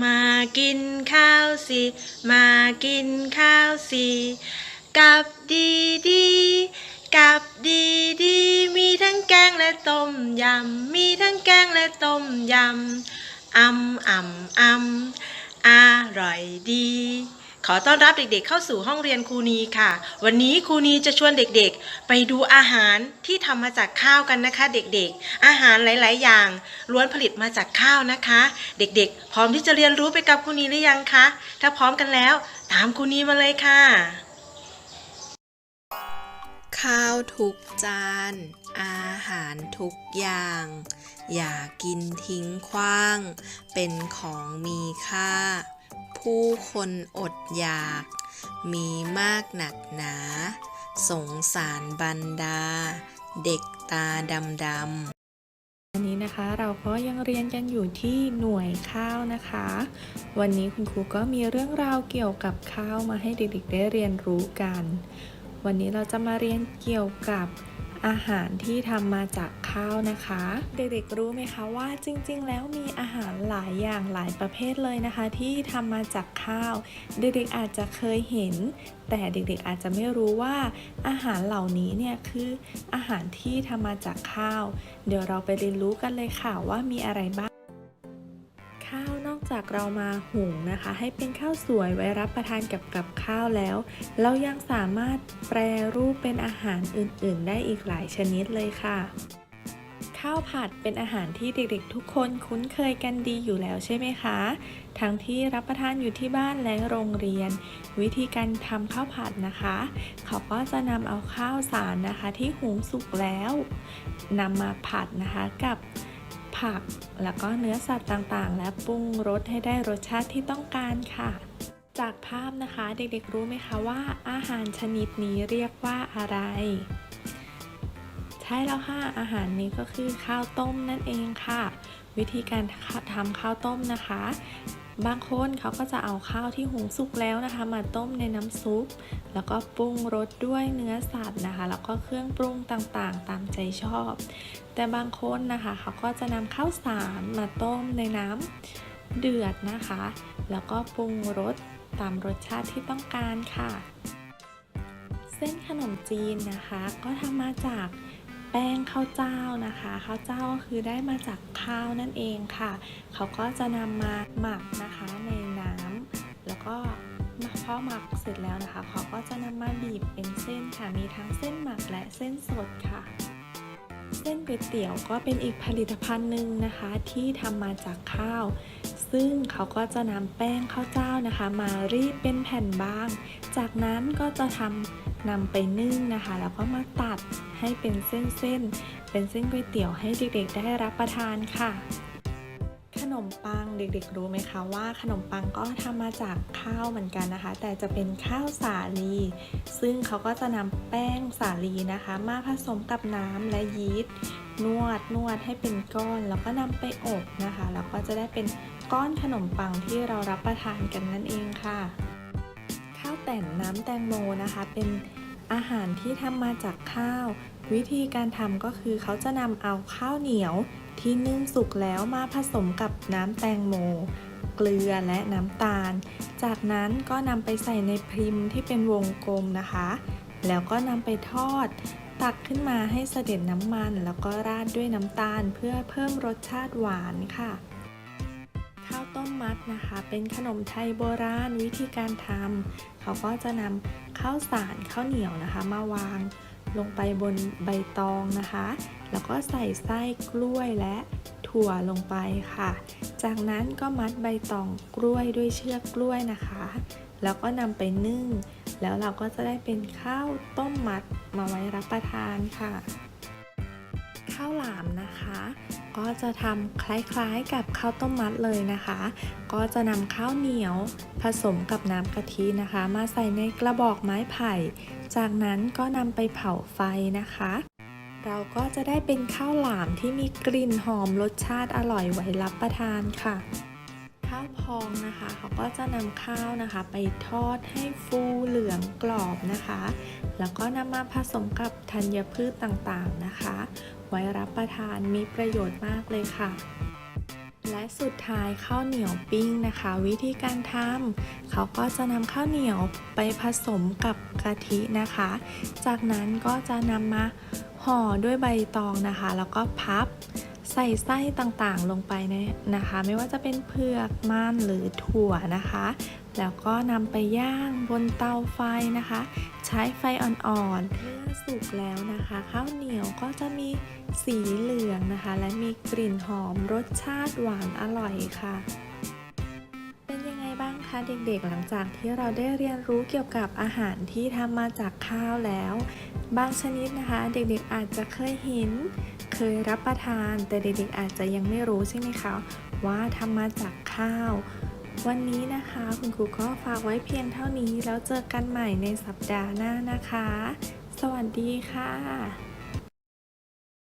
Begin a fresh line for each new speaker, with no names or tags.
มากินข้าวสิ มากินข้าวสิกับดีดีกับดีดีมีทั้งแกงและต้มยำ มีทั้งแกงและต้มยำอ่ำอ่ำอ่ำอร่อยดี ขอต้อนรับเด็กๆเข้าสู่ห้องเรียนครูนีค่ะ วันนี้ครูนีจะชวนเด็กๆ ไปดูอาหารที่ทำมาจากข้าวกันนะคะ เด็กๆ อาหารหลาย ๆ อย่างล้วนผลิตมาจากข้าวนะคะ เด็กๆ พร้อมที่จะเรียนรู้ไปกับครูนีหรือยังคะ ถ้าพร้อมกันแล้วตามครูนีมาเลยค่ะ
ข้าวทุกจาน อาหารทุกอย่าง อย่ากินทิ้งขว้าง เป็นของมีค่า ผู้คนอดอยาก มีมากหนักหนา สงสารบรรดา เด็กตาดำดำ
วันนี้นะคะเราก็ยังเรียนกันอยู่ที่หน่วยข้าวนะคะ วันนี้คุณครูก็มีเรื่องราวเกี่ยวกับข้าวมาให้เด็กๆได้เรียนรู้กัน วันนี้เราจะมาเรียนเกี่ยวกับ อาหารที่ทำมาจากข้าวนะคะ เด็กๆรู้ไหมคะว่าจริงๆ แล้วมีอาหารหลายอย่างหลายประเภทเลยนะคะ ที่ทำมาจากข้าว เด็กๆอาจจะเคยเห็น แต่เด็กๆอาจจะไม่รู้ว่าอาหารเหล่านี้เนี่ยคืออาหารที่ทำมาจากข้าว เดี๋ยวเราไปเรียนรู้กันเลยค่ะว่ามีอะไรบ้าง ข้าวนอกจากเรามาหุงนะคะ ให้เป็นข้าวสวยไว้รับประทานกับกับข้าวแล้ว เรายังสามารถแปรรูปเป็นอาหารอื่น ๆ ได้อีกหลายชนิดเลยค่ะ ข้าวผัดเป็นอาหารที่เด็กๆ ทุกคนคุ้นเคยกันดีอยู่แล้วใช่ไหมคะ ทั้งที่รับประทานอยู่ที่บ้านและโรงเรียน วิธีการทำข้าวผัดนะคะ เขาก็จะนำเอาข้าวสารนะคะที่หุงสุกแล้วนำมาผัดนะคะกับ ผัก แล้วก็เนื้อสัตว์ต่างๆ และปรุงรสให้ได้รสชาติที่ต้องการค่ะ จากภาพนะคะเด็กๆรู้ไหมคะว่า อาหารชนิดนี้เรียกว่าอะไร ใช่แล้วค่ะอาหารนี้ก็คือข้าวต้มนั่นเองค่ะ วิธีการทำข้าวต้มนะคะ บางคนเขาก็จะเอาข้าวที่หุงสุกแล้วนะคะ มาต้มในน้ำซุป แล้วก็ปรุงรสด้วยเนื้อสัตว์นะคะ แล้วก็เครื่องปรุงต่างๆ ตามใจชอบ แต่บางคนนะคะเขาก็จะนำข้าวสารมาต้มในน้ำเดือดนะคะ แล้วก็ปรุงรสตามรสชาติที่ต้องการค่ะ เส้นขนมจีนนะคะ ก็ทำมาจาก แป้งข้าวเจ้านะคะข้าวเจ้าก็คือได้มาจากข้าวนั่นเองค่ะ เขาก็จะนำมาหมักนะคะในน้ำแล้วก็พอหมักเสร็จแล้วนะคะ เขาก็จะนำมาบีบเป็นเส้นค่ะ มีทั้งเส้นหมักและเส้นสดค่ะ เส้นก๋วยเตี๋ยวก็เป็นอีกผลิตภัณฑ์หนึ่งนะคะ ที่ทำมาจากข้าว ซึ่งเขาก็จะนำแป้งข้าวเจ้านะคะ มารีดเป็นแผ่นบาง จากนั้นก็จะทำนำไปนึ่งนะคะ แล้วก็มาตัดให้เป็นเส้นๆ เป็นเส้นก๋วยเตี๋ยวให้เด็กๆได้รับประทานค่ะ นมปังเด็กๆรู้ไหมคะว่าขนมปังก็ทำมาจากข้าวเหมือนกันนะคะ แต่จะเป็นข้าวสาลี ซึ่งเขาก็จะนำแป้งสาลีนะคะ มาผสมกับน้ำและยีสต์นวดนวดให้เป็นก้อน แล้วก็นำไปอบนะคะ แล้วก็จะได้เป็นก้อนขนมปังที่เรารับประทานกันนั่นเองค่ะ ข้าวแต่นน้ำแตงโมนะคะ เป็นอาหารที่ทำมาจากข้าว วิธีการทำก็คือเขาจะนำเอาข้าวเหนียว ที่นึ่งสุกแล้วมาผสมกับน้ำแตงโม เกลือและน้ำตาล จากนั้นก็นำไปใส่ในพริมที่เป็นวงกลมนะคะ แล้วก็นำไปทอด ตักขึ้นมาให้เสด็จน้ำมัน แล้วก็ราดด้วยน้ำตาลเพื่อเพิ่มรสชาติหวานค่ะข้าวต้มมัดนะคะ เป็นขนมไทยโบราณวิธีการทำเขาก็จะนำข้าวสารข้าวเหนียวนะคะ มาวาง ลงไปบนใบตองนะคะ แล้วก็ใส่ไส้กล้วยและถั่วลงไปค่ะ จากนั้นก็มัดใบตองกล้วยด้วยเชือกกล้วยนะคะ แล้วก็นำไปนึ่ง แล้วเราก็จะได้เป็นข้าวต้มมัดมาไว้รับประทานค่ะ ข้าวหลามนะคะ ก็จะทำคล้ายๆกับข้าวต้มมัดเลยนะคะ ก็จะนำข้าวเหนียวผสมกับน้ำกะทินะคะ มาใส่ในกระบอกไม้ไผ่ จากนั้นก็นำไปเผาไฟนะคะ เราก็จะได้เป็นข้าวหลามที่มีกลิ่นหอมรสชาติอร่อยไว้รับประทานค่ะ ข้าวพองนะคะเขาก็จะนำข้าวนะคะ ไปทอดให้ฟูเหลืองกรอบนะคะ แล้วก็นำมาผสมกับธัญพืชต่างๆนะคะ ไว้รับประทานมีประโยชน์มากเลยค่ะ และสุดท้ายข้าวเหนียวปิ้งนะคะ วิธีการทำเขาก็จะนำข้าวเหนียวไปผสมกับกะทินะคะ จากนั้นก็จะนำมาห่อด้วยใบตองนะคะ แล้วก็พับใส่ไส้ต่างๆลงไปนนะคะ ไม่ว่าจะเป็นเผือกมันหรือถั่วนะคะ แล้วก็นำไปย่างบนเตาไฟนะคะ ช้ไฟอ่อนๆ เมื่อสุกแล้วนะคะ ข้าวเหนียวก็จะมีสีเหลืองนะคะ และมีกลิ่นหอมรสชาติหวานอร่อยค่ะ เป็นยังไงบ้างคะเด็กๆ หลังจากที่เราได้เรียนรู้เกี่ยวกับอาหารที่ทำมาจากข้าวแล้ว บางชนิดนะคะ เด็กๆอาจจะเคยเห็น เคยรับประทาน แต่เด็กๆอาจจะยังไม่รู้ใช่ไหมคะว่าทำมาจากข้าว วันนี้นะคะคุณครูก็ฝากไว้เพียงเท่านี้แล้วเจอกันใหม่ในสัปดาห์หน้านะคะ สวัสดีค่ะ